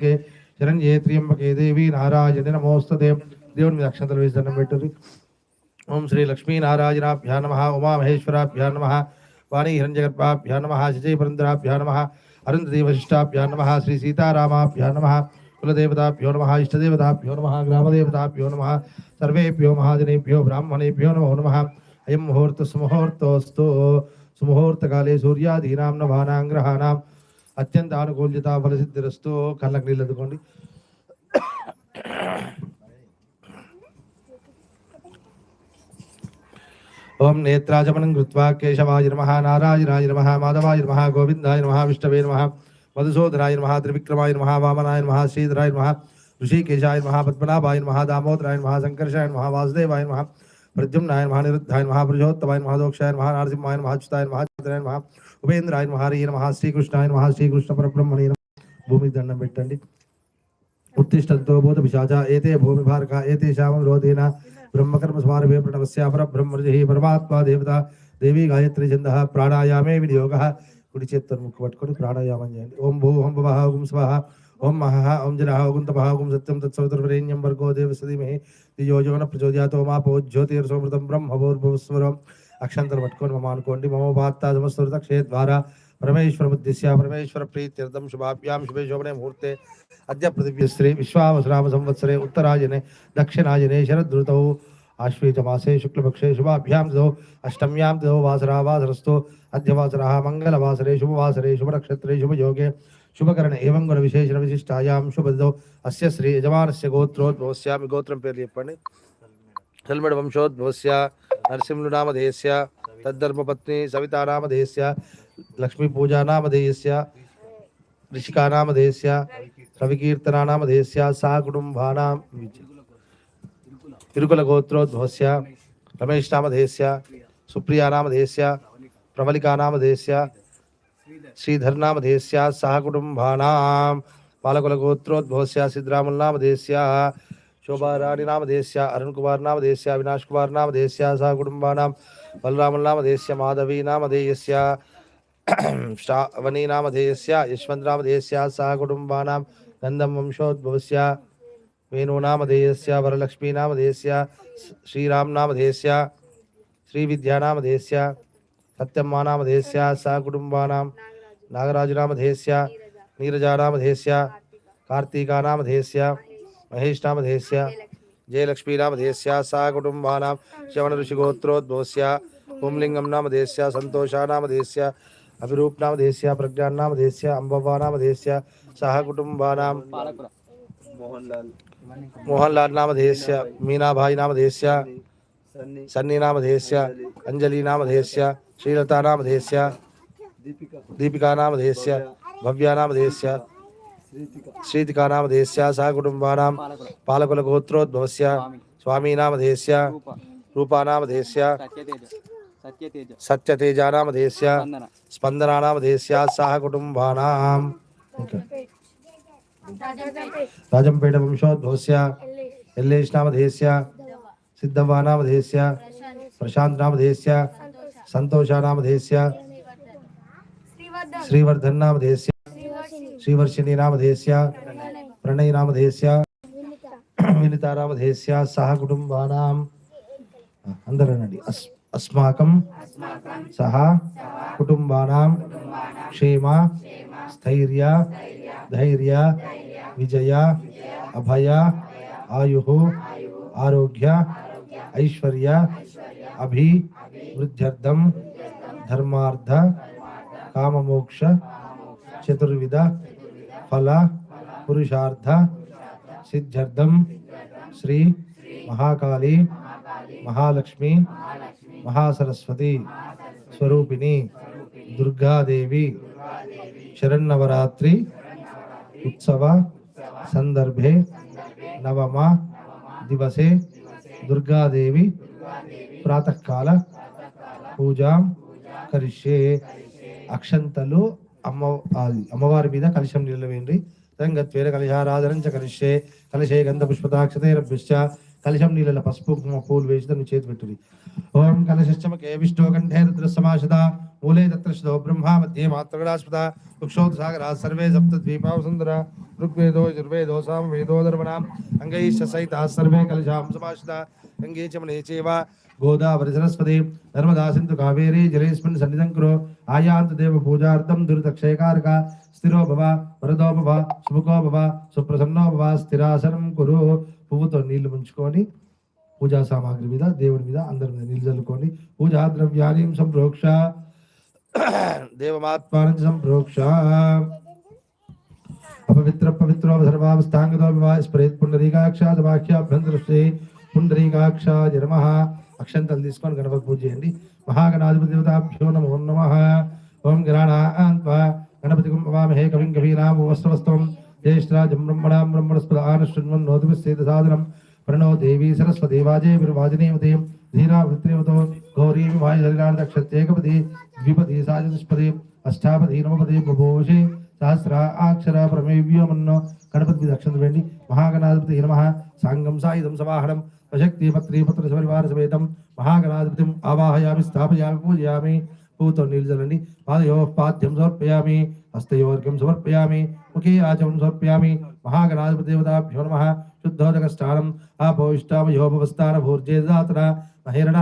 కే శరణ్యే త్ర్యంబకే దేవి నారాయణ నమోస్తదే దేవుని మీద అక్షంతలు వేసి దండం పెట్టుర్రి ఓం శ్రీ లక్ష్మీనారాయణాభ్యా నమ ఉమామహేశ్వరాభ్యా నమ వాణీ హిరణ్యగర్భాభ్యా నమ శచైపురంధ్రాభ్యా నమ అరుంధతి వశిష్టాభ్యా నమ శ్రీ సీతారామాభ్యా నమ కులదేవతాభ్యో నమ ఇష్టదేవతాభ్యో నమ గ్రామదేవతాభ్యో నమ సర్వేభ్యో మహాజనేభ్యో బ్రాహ్మణేభ్యో నమో నమ అయం ముహూర్త సుముహూర్తోస్తు సుముహూర్తకాలే సూర్యాదీనాం నవానాం గ్రహాణం అత్యంత ఆనుకూల్యత ఫలసిద్ధిరస్తు కళ్ళకు నీళ్ళు అందుకోండి. ఓం నేత్రాజమనం కృత్వా కేశవాయ నమ నారాయణాయ నమ మాధవాయ నమ గోవిందాయ నమ విష్ణవే నమ మధుసూదనాయ నమ త్రివిక్రమాయ నమ వామనాయ నమ శ్రీధరాయ నమ ఋషికేశాయ నమ పద్మనాభాయ నమ దామోదరాయ నమ సంకర్షాయ నమ వాసుదేవాయ నమ ప్రద్యుమ్నాయ నమ నిరుద్ధాయ నమ పురుషోత్తమాయ నమ దోక్షాయ నమ నరసింహాయ నమ అచ్యుతాయ నమ చంద్రాయ నమ ఉపేంద్రాయ నమ హరి నమ శ్రీకృష్ణాయ నమ శ్రీకృష్ణ పరబ్రహ్మణే భూమికి దండం పెట్టండి. ఉత్తిష్టంతో భూత పిశాచ ఏతే భూమి భారక ఏతే శామం రోధేన బ్రహ్మకర్మ స్మారభే ప్రణవస్య పరబ్రహ్మర్జి పరమాత్మా దేవత దేవీ గాయత్రి చంద ప్రాణాయామే వినియోగ కుడి చేత్తను ముక్కు పట్టుకొని ప్రాణాయామం చేయండి. ఓం భూ ఓం భవ ఓం స్వాహ ओम महा ओम जनाह ओम तपहा ओम सत्यम तत्सवितुर्वरेण्यं भर्गो देवसतिमहे। यो यो न प्रचोदयातो मा पो ज्योतिर्सोमृतं ब्रह्मभूर्भुवस्वरम्। अक्षन्तरमट्कोन् ममान्कोण्डि मम भात्ता परमेश्वरमुद्दिश्य परमेश्वरप्रीत्यर्थं शुभाभ्यां शुभे शोभने मुहूर्ते। अद्य पृथिव्यस्त्रे विश्वावसराम संवत्सरे उत्तराजने दक्षिणायने शरद्रुतौ आश्वेतमासे शुक्लपक्षे शुभाभ्यां दो अष्टम्यां दो वासरा वासरस्थो अद्य वासरः मङ्गलवासरे शुभवासरे, शुभनक्षत्रे, शुभयोगे। शुभ శుభనక్షత్రే శుభయోగే శుభకరణ ఏవం గుణ విశేషణ విశిష్టాయాం శుభదో అస్య శ్రీ యజమానస్య గోత్రోద్భవస్య మీ గోత్రం పేరు చెప్పండి చల్మడ వంశోద్భవస్య నరసింహులు నామధేయస్య తద్ధర్మపత్ని సవితా నామధేయస్య లక్ష్మీ పూజా నామధేయస్య ऋषिका नामधेयस्य रविकीर्तना नामधेयस्य सा कुटुम्बानां तिरुकुलगोत्रोद्भवस्य रमेश नामधेयस्य सुप्रिया नामधेयस्य प्रवलिका नामधेयस्य श्रीधर नामधेयस्य सह कुटुम्बानां, बालकुलगोत्रोद्भवस्य सिद्धरामुल नामधेयस्य शोभा राणी नामधेयस्य अरुण कुमार नामधेयस्य अविनाश कुमार नामधेयस्य सह कुटुम्बानां बलरामुल नामधेयस्य माधवी नामधेयस्य श्रावणी नामधेयस्य यशवन्त नामधेयस्य सह कुटुम्बानां गन्धं वंशोद्भवस्य वेणु नामधेयस्य वरलक्ष्मी नामधेयस्य श्रीराम नामधेयस्य श्रीविद्या नामधेयस्य सत्यम्मा नामधेयस्य सह कुटुम्बानां नागराज नामधेयस्य नीरजा नामधेयस्य कार्तिका नामधेयस्य महेश नामधेयस्य जयलक्ष्मी नामधेयस्य सह कुटुम्बानां श्रवण ऋषिगोत्रोद्भवस्य पुंलिङ्गं नामधेयस्य सन्तोषा नामधेयस्य अभिरूप नामधेयस्य प्रज्ञान नामधेयस्य अम्बवा नामधेयस्य सह कुटुम्बानां मोहनलाल नामधेयस्य मीनाभाई नामधेयस्य सन्नीनामधेयस्य अञ्जलीनामधेयस्य श्रीलतानामधेयस्य दीपिकानामधेयस्य भव्यानामधेयस्य श्रीतिकानामधेयस्य सहकुटुम्बानां पालकुलगोत्रोद्भवस्य स्वामीनामधेयस्य रूपानामधेयस्य सत्यतेजानामधेयस्य स्पन्दनानामधेयस्य सहकुटुम्बानां राजम्पेटवंशोद्भवस्य यल्लेशनामधेयस्य नामधेयस्य స్పందన स्पंदना नामधेयस्य सह कुटुम्बानां राजंपेट वंशोद्भवस्य यल्लेश नामधेयस्य सिद्धव्वा नामधेयस्य प्रशांत नामधेयस्य संतोषा नामधेयस्य श्रीवर्धन नामधेयस्य श्रीवर्षिणी नामधेयस्य प्रणय नामधेयस्य विनिता नामधेयस्य सह कुटुम्बानां అందరూ అనండి అస్ అస్మాకం సహ కుటుంబానాం క్షేమ స్థైర్య ధైర్య విజయ అభయ ఆయు ఆరోగ్య ऐश्वर्य, अभि वृद्ध्यर्थम धर्मार्थ काम मोक्ष चतुर्विध, फल पुरुषार्थ सिद्ध्यर्थम श्री महाकाली, महालक्ष्मी, महासरस्वती, स्वरूपिणी दुर्गा देवी उत्सव, संदर्भे, नवम, दिवसे దుర్గాదేవి ప్రాతకాల పూజ కరిషే అక్షంతలు అమ్మ అమ్మవారి మీద కలిశం నిలవేయండి. రంగత్వేర కలశారాధనం కలిషే కలిషే కలశే గంధ పుష్పతాక్షతైరభ్యశ్చ కలిశం నీళ్ళ పసుపు కుంకుమ పూలు వేసి దాన్ని చేతి పెట్టుడి ఓం కలశశ్చమకే విష్ణు కంఠే రుద్ర సమాషద మూలే తత్రశతో బ్రహ్మ మధ్యే మాతృగడాస్పద వృక్షోత్సాగరా సర్వే సప్తద్వీపా సుందర. ఋగ్వేదో యజుర్వేదో సామ వేదోధర్మణాం అంగైశ్చ సైత సర్వే కలశాం సమాశ్రిత. అంగే చమనే చేవ. గోదావరి సరస్వతి. నర్మదా సింధు కావేరీ జలేస్మిన్ సన్నిధంకురో ఆయాంత దేవ పూజార్థం దురితక్షయకారక. స్థిరో భవ వరదో భవ శుభకో భవ సుప్రసన్నో భవ స్థిరాసనం కురు. పువ్వుతో నీళ్ళు ముంచుకొని పూజా సామాగ్రి మీద దేవుడి మీద అందరి మీద నీళ్ళు చల్లుకొని పూజా ద్రవ్యాలయం సంప్రోక్ష. देवमात्मानं सम्प्रोक्ष अपवित्र पवित्रो सर्वावस्थाङ्गतो विवाह అక్షంతలు తీసుకొని గణపతి పూజ చేయండి మహాగణాధిపతి దేవతాభ్యో నమో నమ ఓం గణానాత్మ గణపతి కుంభవామహే కవిం కవీనామోస్తవస్తవం జ్యేష్ఠరాజం బ్రహ్మణాం బ్రహ్మణస్పద ఆనశృణ్వం నోతిపిస్తేత సాధనం ప్రణో దేవీ సరస్వదేవాజే విర్వాజనేమతేం విర్వాజనేవతే ధీరా వృత్రేవతో గౌరీ ద్విపది సాజతిష్పది అష్టాపది నవపది బభూషి సహస్ర అక్షర ప్రమేవ్యోమన్నో గణపతి దక్షిణ వేండి మహాగణాధిపతి నమ సాంగం సాయుధం సవాహనం ప్రశక్తి పత్రి పత్ర సపరివార సమేతం మహాగణాధిపతిం ఆవాహయామి స్థాపయామి పూజయామి పూతో నీళ్ళు పాదయో పాద్యం సమర్పయామి హస్తయోర్గం సమర్పయామి ముఖే ఆచమనం సమర్పయామి మహాగణాధిపతి దేవతాభ్యో నమ శుద్ధోదక స్నానం ఆపోయిష్టామయోపవస్థాన భూర్జేదాతన మహిరణా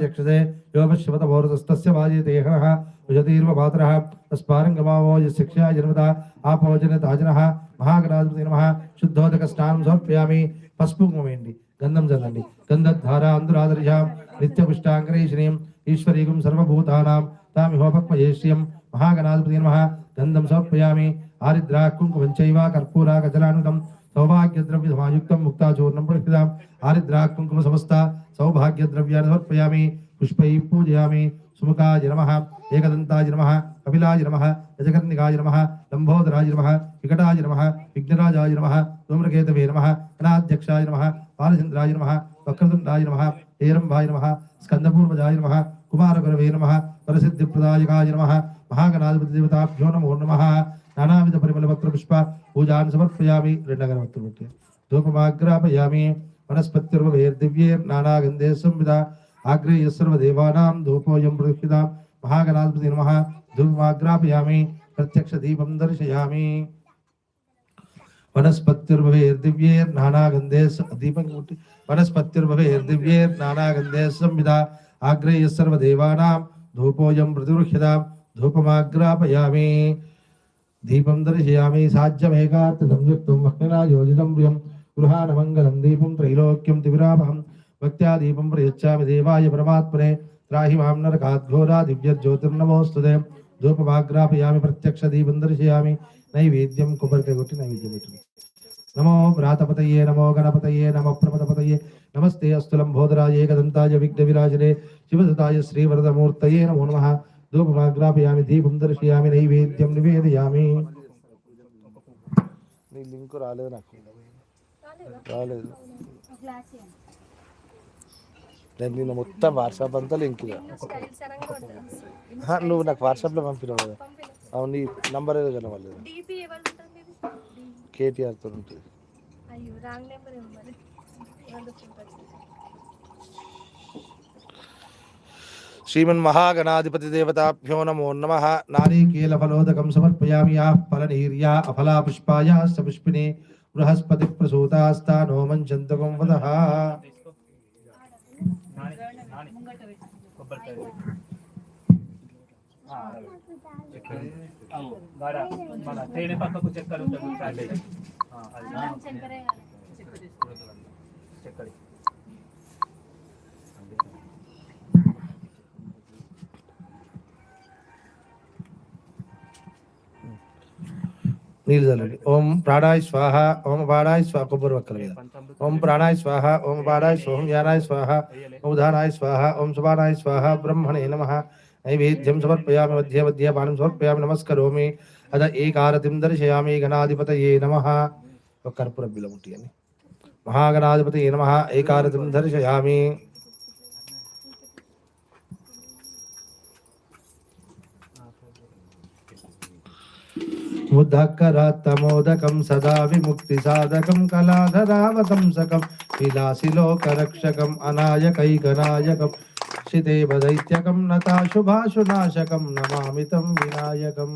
చక్షసే యోపశ్యవత భోరతస్తస్య వాజే దేహః ఉజతీర్వ మాతరः తస్మారంగమావో శిక్షా జన్మత ఆపోజన తాజనః మహాగణాధిపతి నమః శుద్ధోదక స్నానం సమర్పయామి పసుపు కుంకుమేయండి గంధం చల్లండి గంధధార అందురాదర్శాం నిత్యపుష్టాంగరేషిణీం ఈశ్వరీకం సర్వభూతానాం తామిహోపక్మయేష్యం మహాగణాధిపతి నమః గంధం సమర్పయామి ఆరిద్రా కుంకుమం చైవ కర్పూర గజలానుతం సౌభాగ్యద్రవ్య సమాయుక్తం ముక్తాచూర్ణం ప్రక్షితాం ఆరిద్రా కుంకుమ సమస్త సౌభాగ్యద్రవ్యాన్ని సమర్పయామి పుష్పై పూజయామి సుముఖాయ నమః ఏకదంతాయ నమః కపిలాయ నమః గజకర్ణికాయ నమః లంబోదరాయ నమః వికటాయ నమః విఘ్నరాజాయ నమః ధూమ్రకేతవే నమః గణాధ్యక్షాయ నమః బాలచంద్రాయ నమః వక్రతుండాయ నమః హేరంభాయ నమః స్కందపూర్వజాయ నమః కుమారగురవే నమ ప్రసిద్ధి ప్రదాయకాయ నమ మహాగణాధిపతి దేవతాభ్యో నమో నమ నానావిధ పరిమళ పత్ర పుష్ప పూజాన్ సమర్పయామి రెండగర భక్తులు పెట్టి ధూపమాగ్రాపయామి వనస్పత్యుర్వేర్దివ్యేర్నానాగంధే సంవిధ ఆగ్రేయ సర్వదేవానాం ధూపోయం ప్రదక్షితాం మహాగణాధిపతి నమ ధూపమాగ్రాపయామి ప్రత్యక్ష దీపం దర్శయామి. వనస్పత్యుర్భవేర్దివ్యేర్నానాగంధే నానాగంధే దీపం కొట్టి వనస్పత్యుర్భవేర్దివ్యేర్నానాగంధే సంవిధ आग्रह सर्वदेवानां, धूपोऽयं प्रतिगृह्यतां धूपमाग्रापयामि। दीपं दर्शयामि, साज्यमेकात् संयुक्तं वह्निना योजितं प्रियं, गृहाणमङ्गलं दीपं त्रैलोक्यं तिविरापहं भक्त्या दीपं प्रयच्छामि देवाय परमात्मने, त्राहि माँ नरकाद्घोरा दिव्यज्योतिर्नमोऽस्तु ते। धूपमाग्रापयामि, प्रत्यक्षदीपं दर्शयामि, नैवेद्यं कुबर्कगुट्टि नैवेद्यमिति నమో వ్రాతపతయే నమో గణపతయే నమ ప్రమదపతయే నమస్తే అస్తు లంబోదరాయ ఏకదంతాయ విఘ్న విరాజనే శివసుతాయ శ్రీవరదమూర్తయే నమో నమః ధూపమాగ్రాపయామి దీపం దర్శయామి నైవేద్యం నివేదయామి నీ లింక్ రాలేదు నాకు. రాలేదు. నేను నిన్న మొత్తం వాట్సాప్ అంతా లింక్ నువ్వు నాకు వాట్సాప్లో పంపినావు కదా. అవును నీ నంబర్ ఏదో కనవలేదు కేటీఆర్తో ఉంటుంది అయ్యో రాంగ్ నెంబర్ ఏమో మరి రెండు సింపల్స్. శ్రీమన్మహాగణాధిపతి దేవతాభ్యో నమో నమ నారీకేల ఫలోదకం సమర్పయామి యా ఫలనీర్యా అఫలా పుష్పాయా పుష్పిణి బృహస్పతి ప్రసూతాస్తానో మంచంతకం వదః మన తేనె పక్కకు చెక్కలు ఉంటుంది చాక్లెట్. ఆ, అది. చక్కెరే చక్కెర. నీళ్ళు చల్లండి ఓం ప్రాణాయ స్వాహ ఓం పాడాయ స్వాహ కొబ్బరి వక్కల మీద పంచామృతం ఓం ప్రాణాయ స్వాహ ఓం పాడాయ స్వాహం యానాయ స్వాహ ఓం ఉదానాయ స్వాహ ఓం సుబానాయ స్వాహ బ్రహ్మణే నమ नैवेद्यम समर्पयामि, मध्ये मध्ये पानं समर्पयामि, नमस्करोमि। अद एकारतिं दर्शयामि, गणाधिपतये नमः। कर्पूर बिलमुटियनि महागणाधिपतये नमः, एकारतिं दर्शयामि। मुदकरतमोदकं सदा विमुक्तिसाधकं कलाधरावतंसकं विलासिलोकरक्षकम् अनायकैकनायकम् क्षिदेवदैत्यकं नताशुभाशुनाशकं नमामितं विनायकम्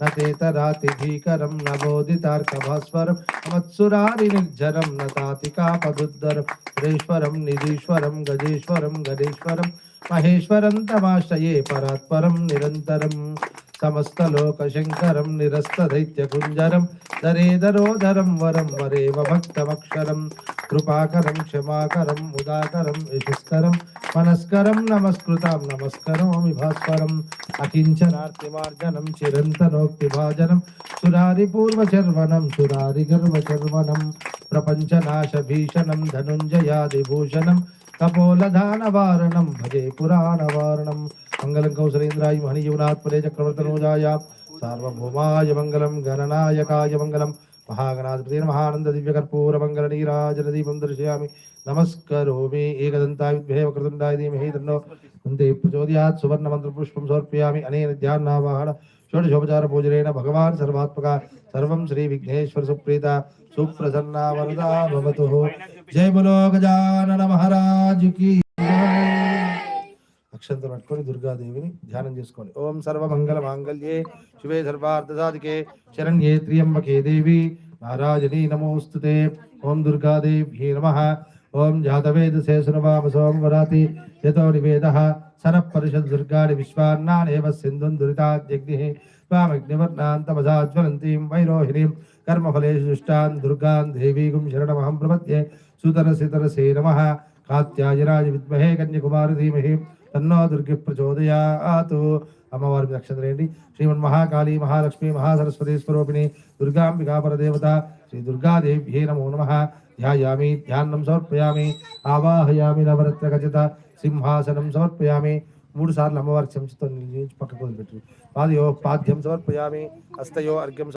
न तेतरातिभीकरं न बोधितार्कभास्वरं मत्सुरारिनिर्झरं न तातिकापदुद्धरं सुरेश्वरं निधीश्वरं गजेश्वरं गणेश्वरं महेश्वरं तमाश्रये परात्परं निरन्तरम् సమస్త లోక శంకరం నిరస్త సమస్తలోకశంకరం నిరస్తదైత్యకుంజరం దరేదరోధరం వరం వరేవ భక్తమక్షరం కృపాకరం క్షమాకరం ముదాకరం యశస్కరం మనస్కరం నమస్కృతాం నమస్కరోమి భాస్వరం అకించనార్తిమార్జనం చిరంతనోక్తి భాజనం సురారి పూర్వచర్వణం సురారి గర్వచర్వణం ప్రపంచ చిరంతనోక్తిభాజనం సురారిపూర్వచర్వణం సురారిగర్వచర్వణం ప్రపంచనాశభీషణం ధనుంజయాదిభూషణం కపోలధానవారణం భజే పురాణవారణం मङ्गलं कौसलेन्द्राय महनीयुनात्मने चक्रवर्तनोजाय सार्वभौमाय मङ्गलं गणनायकाय मङ्गलं महागणाधिपते महानन्द दिव्यकर्पूरमङ्गलनीराजनदीपं दर्शयामि। नमस्करोमि। एकदन्ताय विद्महे वक्रतुण्डाय धीमहि तन्नो दन्ते प्रचोदयात्। सुवर्णमन्त्रपुष्पं समर्पयामि। अनेन ध्यानावाहन षोडशोपचारपूजनेन भगवान् सर्वात्मका। सर्वं सुप्रीता सुप्रसन्ना वरदा भवतु। जय बोलो गजानन महाराज की అక్షంతలు పట్టుకొని దుర్గాదేవిని ధ్యానం చేసుకోండి. ఓం సర్వమంగళ మాంగళ్యే శివే సర్వార్థసాధికే శరణ్యే త్ర్యంబకే దేవి. నారాయణీ నమోస్తుతే ఓం దుర్గాదేవ్యే నమ. ఓం జాతవేదసే సునవామ సోమవరాతి యతో నివేద సర పరిషద్ దుర్గాని విశ్వాన్నానేవ సింధుం దురితాద్యగ్ని వామగ్నివర్ణాంతమసాజ్వలంతీం వైరోహిణీం కర్మఫలేషు దుష్టాన్ దుర్గాన్ దేవీగుం శరణమహం ప్రపద్యే. సుతరసితరసే నమ. కాత్యాయరాజ విద్మహే కన్యకుమారి ధీమహి తన్నో దుర్గి ప్రచోదయాతు. అమ్మవారి నక్షత్రం ఏంటి శ్రీమన్ మహాకాళి మహాలక్ష్మి మహాసరస్వతి స్వరూపిణి దుర్గాంబికాపరదేవత శ్రీ దుర్గాదేవ్యే నమో నమ. ధ్యాయామి ధ్యానం సమర్పయామి. ఆవాహయామి నవరత్న ఖచ్చిత సింహాసనం సమర్పయామి. మూడు సార్లు అమ్మవారి చెంచుతో నిలిచి పక్కకు వదిలిపెట్టు. పాదయో పాద్యం సమర్పయామి. హస్తయో అర్ఘ్యం